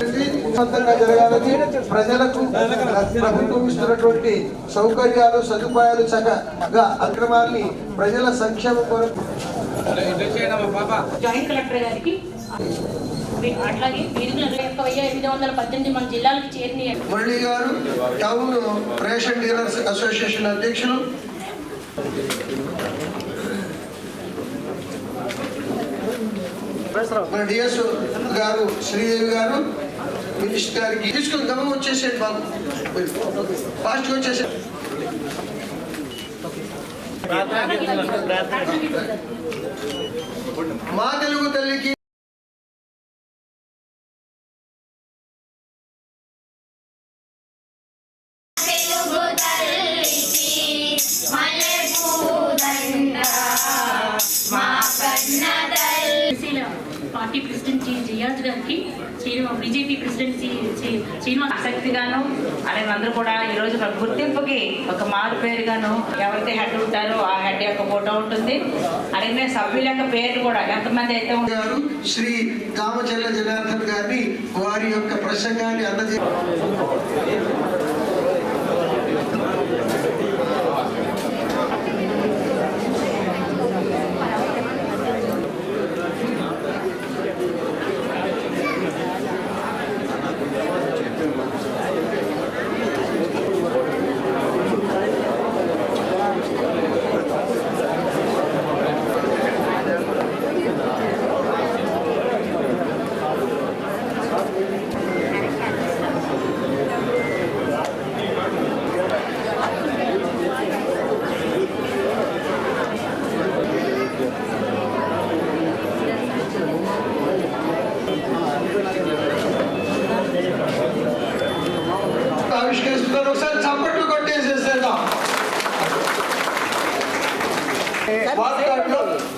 విజయవంతంగా జరగాలని ప్రజలకు ప్రభుత్వం ఇస్తున్నటువంటి సౌకర్యాలు సదుపాయాలు చక్కగా అక్రమాన్ని ప్రజల సంక్షేమం కొరకు. జాయింట్ కలెక్టర్ గారికి అట్లాగే మన జిల్లాలకు చేరిన మురళి గారు టౌన్ రేషన్ డీలర్స్ అసోసియేషన్ అధ్యక్షులు. మన డిఎస్ గారు శ్రీదేవి గారు మినిస్టర్ గారికి తీసుకుని గమనం వచ్చేసేయండి బాబు. ఫాస్ట్గా వచ్చేసేయండి. మా తెలుగు తల్లికి ప్రెసిడెంట్ శ్రీ జియాజ్ గారికి శ్రీనివా బీజేపీ ప్రెసిడెంట్ శ్రీ శ్రీనివాస్ ఆసక్తిగాను అలాగే అందరూ కూడా ఈ రోజు ఒక గుర్తింపుకి ఒక మారు పేరుగాను ఎవరైతే హెడ్ ఉంటారో ఆ హెడ్ యొక్క ఫోటో ఉంటుంది. అలాగే సభ్యుల యొక్క పేర్లు కూడా ఎంతమంది అయితే ఉంటారు శ్రీ కామచల్ల జనార్దన్ గారిని వారి యొక్క ప్రసంగాన్ని అందజే ఆవిష్కరిస్తున్నారు ఒకసారి చప్పట్లు కొట్టేసేసేద్దాం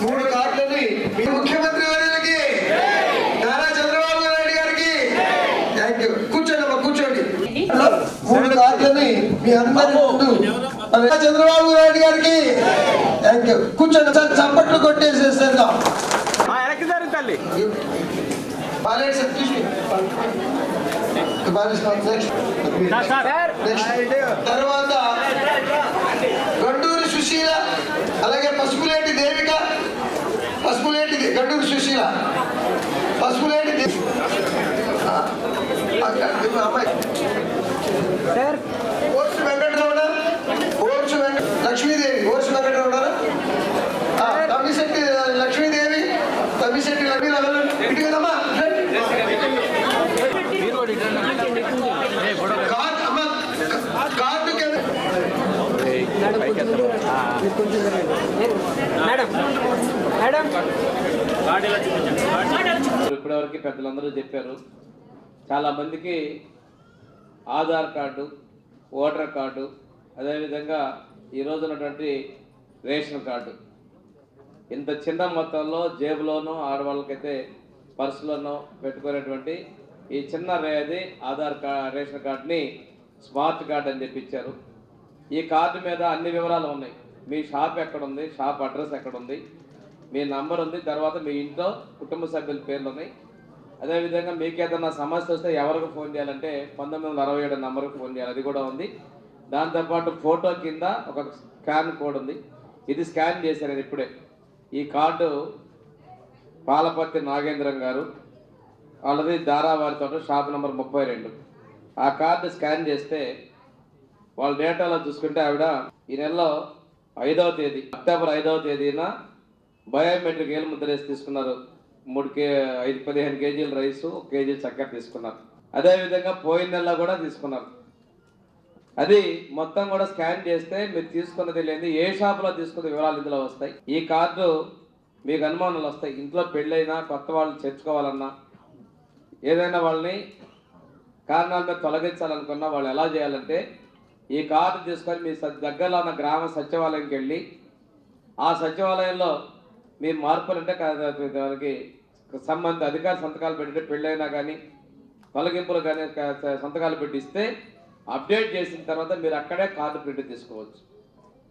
మూడు కార్డులని ముఖ్యమంత్రి వర్యులకి నారా చంద్రబాబు నాయుడు గారికి థ్యాంక్ యూ కూర్చోండి అమ్మా కూర్చోండి. మూడు కార్డులని మీ అందరి చంద్రబాబు నాయుడు గారికి థ్యాంక్ యూ కూర్చోండి సార్ చప్పట్లు కొట్టేసేసేద్దాం బాలేడు తర్వాత గండూరి సుశీల అలాగే పసుపులేటి దేవిక పసుపులేటి గండూరి సుశీల. పసుపులేటి ఓర్సు వెంకటరమణ ఓర్సు వెంకట లక్ష్మీదేవి ఓర్సు వెంకటరమణ ఆ, తమ్మిశెట్టి లక్ష్మీదేవి తమ్మిశెట్టి లక్ష్మీ రమణ ఇటు కదమ్మా కార్డ్ అమ్మ కార్డు కింద ఇప్పటివరకు పెద్దలందరూ చెప్పారు. చాలా మందికి ఆధార్ కార్డు ఓటర్ కార్డు అదేవిధంగా ఈరోజు ఉన్నటువంటి రేషన్ కార్డు. ఇంత చిన్న మొత్తంలో జేబులోనో ఆడవాళ్ళకైతే పర్సులోనో పెట్టుకునేటువంటి ఈ చిన్న రేది ఆధార్ కార్డ్ రేషన్ కార్డుని స్మార్ట్ కార్డ్ అని చెప్పి ఇచ్చారు. ఈ కార్డు మీద అన్ని వివరాలు ఉన్నాయి. మీ షాప్ ఎక్కడ ఉంది షాప్ అడ్రస్ ఎక్కడ ఉంది మీ నంబర్ ఉంది తర్వాత మీ ఇంట్లో కుటుంబ సభ్యుల పేర్లు ఉన్నాయి. అదేవిధంగా మీకు ఏదైనా సమస్య వస్తే ఎవరికి ఫోన్ చేయాలంటే పంతొమ్మిది వందల అరవై ఏడు నంబర్కి ఫోన్ చేయాలి. అది కూడా ఉంది. దాంతోపాటు ఫోటో కింద ఒక స్కాన్ కోడ్ ఉంది. ఇది స్కాన్ చేశాను నేను ఇప్పుడే. ఈ కార్డు పాలపర్తి నాగేంద్రం గారు వాళ్ళది దారావారి తోట షాప్ నెంబర్ ముప్పై రెండు. ఆ కార్డు స్కాన్ చేస్తే వాళ్ళ డేటాలో చూసుకుంటే ఆవిడ ఈ నెలలో ఐదవ తేదీ అక్టోబర్ ఐదవ తేదీన బయోమెట్రిక్ ఏలు ముద్రేసి తీసుకున్నారు. మూడు కే ఐదు పదిహేను కేజీల రైసు ఒక కేజీ చక్కెర తీసుకున్నారు. అదేవిధంగా పోయిన నెలలో కూడా తీసుకున్నారు. అది మొత్తం కూడా స్కాన్ చేస్తే మీరు తీసుకున్నది లేదు ఏ షాపులో తీసుకున్న వివరాలు ఇందులో వస్తాయి. ఈ కార్డు మీకు అనుమానాలు వస్తాయి. ఇంట్లో పెళ్ళైనా కొత్త వాళ్ళు చేర్చుకోవాలన్నా ఏదైనా వాళ్ళని కారణాల మీద తొలగించాలనుకున్నా వాళ్ళు ఎలా చేయాలంటే ఈ కార్డు తీసుకొని మీ దగ్గరలో ఉన్న గ్రామ సచివాలయంకి వెళ్ళి ఆ సచివాలయంలో మీ మార్పులు అంటే దానికి సంబంధిత అధికార సంతకాలు పెట్టి పెళ్ళైనా కానీ తొలగింపులు కానీ సంతకాలు పెట్టిస్తే అప్డేట్ చేసిన తర్వాత మీరు అక్కడే కార్డు ప్రింట్ తీసుకోవచ్చు.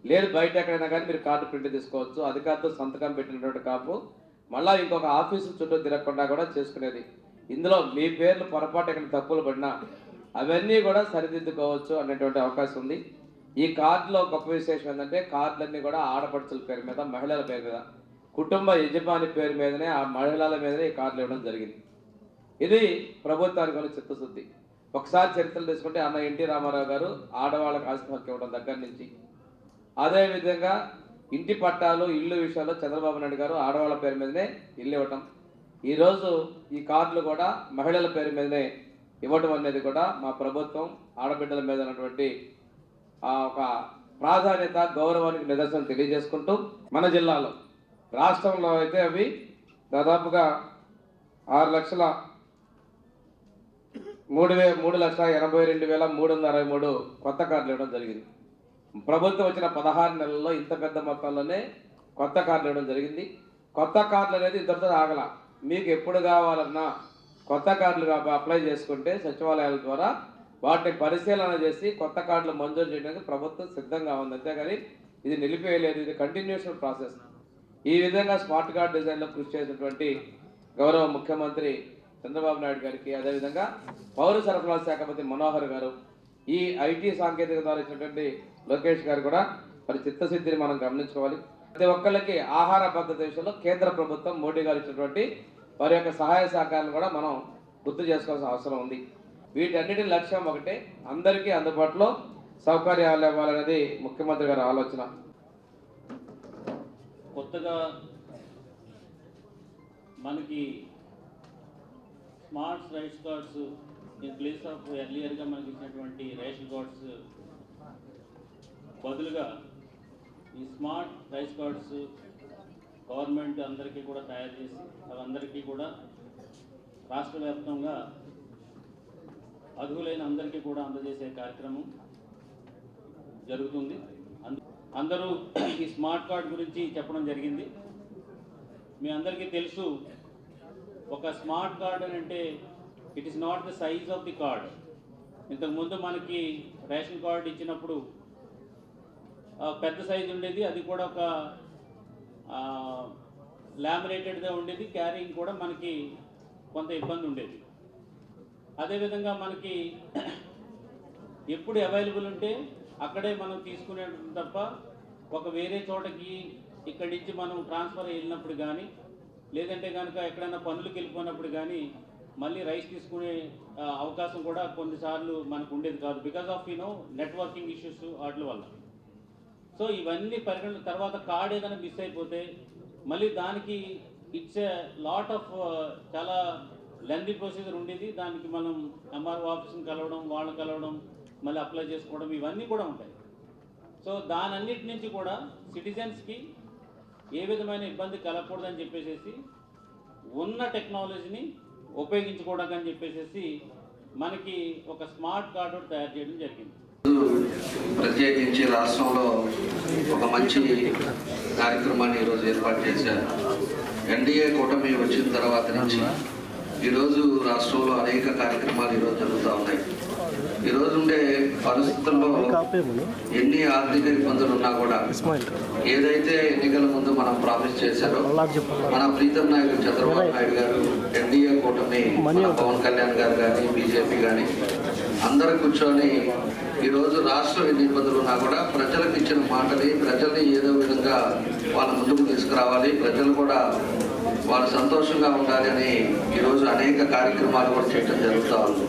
లేదు బయట ఎక్కడైనా కానీ మీరు కార్డు ప్రింట్ తీసుకోవచ్చు. అధికారితో సంతకం పెట్టినటువంటి కాపు మళ్ళీ ఇంకొక ఆఫీసు చుట్టూ తిరగకుండా కూడా చేసుకునేది. ఇందులో మీ పేర్లు పొరపాటు ఎక్కడ తప్పులు పడినా అవన్నీ కూడా సరిదిద్దుకోవచ్చు అనేటువంటి అవకాశం ఉంది. ఈ కార్డులో గొప్ప విశేషం ఏంటంటే కార్డులన్నీ కూడా ఆడపడుచుల పేరు మీద మహిళల పేరు మీద కుటుంబ యజమాని పేరు మీదనే ఆ మహిళల మీదనే ఈ కార్డులు ఇవ్వడం జరిగింది. ఇది ప్రభుత్వానికి ఉన్న చిత్తశుద్ధి. ఒకసారి చరిత్రలు తీసుకుంటే అన్న ఎన్టీ రామారావు గారు ఆడవాళ్ళకి ఆస్తి హక్కు ఇవ్వడం దగ్గర నుంచి. అదేవిధంగా ఇంటి పట్టాలు ఇల్లు విషయాల్లో చంద్రబాబు నాయుడు గారు ఆడవాళ్ళ పేరు మీదనే ఇల్లు ఇవ్వటం. ఈరోజు ఈ కార్డులు కూడా మహిళల పేరు మీదనే ఇవ్వటం అనేది కూడా మా ప్రభుత్వం ఆడబిడ్డల మీద ఉన్నటువంటి ఆ ఒక ప్రాధాన్యత గౌరవానికి నిదర్శనం తెలియజేసుకుంటూ మన జిల్లాలో రాష్ట్రంలో అయితే అవి దాదాపుగా ఆరు లక్షల మూడు వే మూడు లక్షల ఎనభై రెండు వేల మూడు వందల అరవై మూడు కొత్త కార్డులు ఇవ్వడం జరిగింది. ప్రభుత్వం వచ్చిన పదహారు నెలల్లో ఇంత పెద్ద మొత్తంలోనే కొత్త కార్డులు ఇవ్వడం జరిగింది. కొత్త కార్డులు అనేది ఇద్దరితో ఆగల. మీకు ఎప్పుడు కావాలన్నా కొత్త కార్డులు అప్లై చేసుకుంటే సచివాలయాల ద్వారా వాటిని పరిశీలన చేసి కొత్త కార్డులు మంజూరు చేయడానికి ప్రభుత్వం సిద్ధంగా ఉంది. అంతేగాని ఇది నిలిపేయలేదు ఇది కంటిన్యూషన్ ప్రాసెస్ ఈ విధంగా స్మార్ట్ కార్డ్ డిజైన్లో కృషి చేసినటువంటి గౌరవ ముఖ్యమంత్రి చంద్రబాబు నాయుడు గారికి అదేవిధంగా పౌర సరఫరాల శాఖ మంత్రి మనోహర్ గారు ఈ ఐటీ సాంకేతిక ద్వారా ఇచ్చినటువంటి లోకేష్ గారు కూడా మరి చిత్తశుద్ధిని మనం గమనించుకోవాలి. ప్రతి ఒక్కరికి ఆహార భద్రత విషయంలో కేంద్ర ప్రభుత్వం మోడీ గారు ఇచ్చినటువంటి వారి యొక్క సహాయ సహకారాలను కూడా మనం గుర్తు చేసుకోవాల్సిన అవసరం ఉంది. వీటన్నిటి లక్ష్యం ఒకటే అందరికీ అందుబాటులో సౌకర్యాలు ఇవ్వాలనేది ముఖ్యమంత్రి గారి ఆలోచన. కొత్తగా మనకి smart rice cards in place of ఎర్లియర్గా మనకి ఇచ్చినటువంటి రేషన్ కార్డ్స్ బదులుగా ఈ స్మార్ట్ రైస్ కార్డ్స్ గవర్నమెంట్ అందరికీ కూడా తయారు చేసి అవందరికీ కూడా రాష్ట్ర వ్యాప్తంగా అర్హులైన అందరికీ కూడా అందజేసే కార్యక్రమం జరుగుతుంది. అందరూ ఈ స్మార్ట్ కార్డ్ గురించి చెప్పడం జరిగింది. మీ అందరికీ తెలుసు ఒక స్మార్ట్ కార్డ్ అని అంటే it is not the size of the card ఇంతకుముందు మనకి రేషన్ కార్డ్ ఇచ్చినప్పుడు పెద్ద సైజు ఉండేది అది కూడా ఒక లామినేటెడ్గా ఉండేది. క్యారింగ్ కూడా మనకి కొంత ఇబ్బంది ఉండేది. అదేవిధంగా మనకి ఎప్పుడు అవైలబుల్ ఉంటే అక్కడే మనం తీసుకునే తప్ప ఒక వేరే చోటకి ఇక్కడి నుంచి మనం ట్రాన్స్ఫర్ వెళ్ళినప్పుడు కానీ లేదంటే కనుక ఎక్కడైనా పనులకు వెళ్ళిపోయినప్పుడు కానీ మళ్ళీ రైస్ తీసుకునే అవకాశం కూడా కొన్నిసార్లు మనకు ఉండేది కాదు. Because of you know networking issues వాటి వల్ల. సో ఇవన్నీ పరిగణన తర్వాత కార్డ్ ఏదైనా మిస్ అయిపోతే మళ్ళీ దానికి ఇట్స్ ఏ లాట్ ఆఫ్ చాలా లెందీ ప్రొసీజర్ ఉండేది. దానికి మనం ఎంఆర్ఓ ఆఫీస్ని కలవడం వాళ్ళని కలవడం మళ్ళీ అప్లై చేసుకోవడం ఇవన్నీ కూడా ఉంటాయి. సో దానన్నిటి నుంచి కూడా సిటిజన్స్కి ఏ విధమైన ఇబ్బంది కలగకూడదని చెప్పేసి ఉన్న టెక్నాలజీని ఉపయోగించుకోవడానికి అని చెప్పేసి మనకి ఒక స్మార్ట్ కార్డు తయారు చేయడం జరిగింది. ప్రత్యేకించి రాష్ట్రంలో ఒక మంచి కార్యక్రమాన్ని ఈరోజు ఏర్పాటు చేశారు. ఎన్డీఏ కూటమి వచ్చిన తర్వాత నుంచి ఈరోజు రాష్ట్రంలో అనేక కార్యక్రమాలు ఈరోజు జరుగుతూ ఉన్నాయి. ఈరోజు ఉండే పరిస్థితుల్లో ఎన్ని ఆర్థిక ఇబ్బందులు ఉన్నా కూడా ఏదైతే ఎన్నికల ముందు మనం ప్రామిస్ చేశారో మన ప్రీతం నాయకుడు చంద్రబాబు నాయుడు గారు ఎన్డీఏ కూటమి పవన్ కళ్యాణ్ గారు కానీ బీజేపీ కానీ అందరు కూర్చొని ఈరోజు రాష్ట్రం ఎన్ని ఇబ్బందులు ఉన్నా కూడా ప్రజలకు ఇచ్చిన మాటని ప్రజల్ని ఏదో విధంగా వాళ్ళ ముందుకు తీసుకురావాలి ప్రజలు కూడా వాళ్ళు సంతోషంగా ఉండాలి అని ఈరోజు అనేక కార్యక్రమాలు కూడా చేయడం జరుగుతూ ఉంది.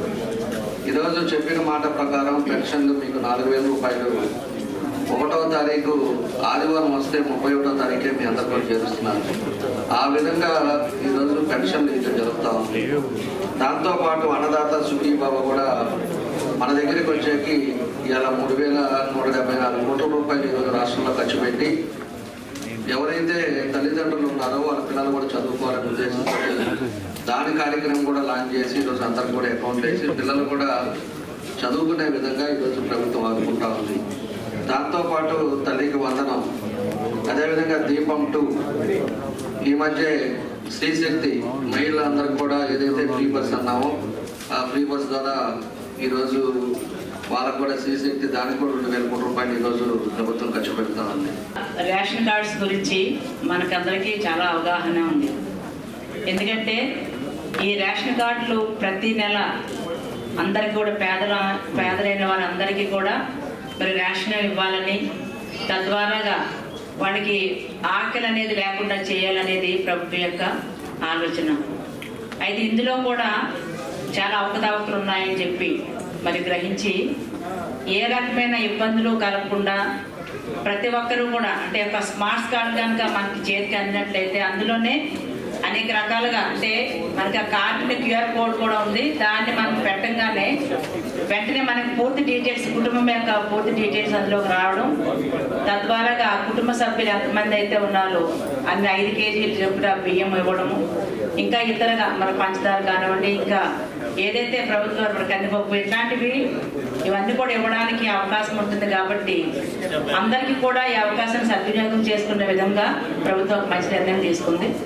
ఈరోజు చెప్పిన మాట ప్రకారం పెన్షన్లు మీకు నాలుగు వేల రూపాయలు. ఒకటవ తారీఖు ఆదివారం వస్తే ముప్పై ఒకటో తారీఖే మీ అందరికీ కూడా ఆ విధంగా ఈరోజు పెన్షన్లు ఇచ్చడం జరుగుతూ ఉంది. దాంతోపాటు అన్నదాత సుఖీ బాబా కూడా మన దగ్గరికి వచ్చేకి ఇలా మూడు వేల నూట డెబ్బై నాలుగు కోట్ల రూపాయలు ఈరోజు రాష్ట్రంలో ఖర్చు పెట్టి ఎవరైతే తల్లిదండ్రులు ఉన్నారో వాళ్ళ పిల్లలు కూడా చదువుకోవాలని ఉద్దేశంతో దాని కార్యక్రమం కూడా లాంచ్ చేసి ఈరోజు అందరికి కూడా అకౌంట్ వేసి పిల్లలు కూడా చదువుకునే విధంగా ఈరోజు ప్రభుత్వం ఆదుకుంటా ఉంది. దాంతోపాటు తల్లికి వందనం అదేవిధంగా దీపం టూ. ఈ మధ్య శ్రీశక్తి మహిళలందరికీ కూడా ఏదైతే ఫ్రీ బస్ అన్నామో ఆ ఫ్రీ బస్ ద్వారా ఈరోజు వాళ్ళకు కూడా శ్రీశక్తి దానికి కూడా రెండు వేల కోట్ల రూపాయలు ఈరోజు ప్రభుత్వం ఖర్చు పెడతా ఉంది. రేషన్ కార్డ్స్ గురించి మనకందరికీ చాలా అవగాహన ఉంది. ఎందుకంటే ఈ రేషన్ కార్డులు ప్రతి నెల అందరికి కూడా పేదల పేదలైన వాళ్ళందరికీ కూడా మరి రేషన్ ఇవ్వాలని తద్వారాగా వాళ్ళకి ఆకలి అనేది లేకుండా చేయాలనేది ప్రభుత్వం యొక్క ఆలోచన. అయితే ఇందులో కూడా చాలా అవకతవకలు ఉన్నాయని చెప్పి మరి గ్రహించి ఏ రకమైన ఇబ్బందులు కలగకుండా ప్రతి ఒక్కరూ కూడా అంటే ఒక స్మార్ట్ కార్డ్ కనుక మనకి చేతికి అందినట్లయితే అందులోనే అనేక రకాలుగా అంటే మనకి ఆ కార్డు క్యూఆర్ కోడ్ కూడా ఉంది. దాన్ని మనం పెట్టంగానే వెంటనే మనకి పూర్తి డీటెయిల్స్ కుటుంబం యొక్క పూర్తి డీటెయిల్స్ అందులోకి రావడం. తద్వారాగా ఆ కుటుంబ సభ్యులు ఎంతమంది అయితే ఉన్నారో అన్ని ఐదు కేజీలు చెప్పుట బియ్యం ఇవ్వడము. ఇంకా ఇతరగా మన పంచదార కానివ్వండి ఇంకా ఏదైతే ప్రభుత్వం మన కందిపప్పు ఇట్లాంటివి ఇవన్నీ కూడా ఇవ్వడానికి అవకాశం ఉంటుంది కాబట్టి అందరికీ కూడా ఈ అవకాశం సద్వినియోగం చేసుకునే విధంగా ప్రభుత్వం మంచి నిర్ణయం తీసుకుంది.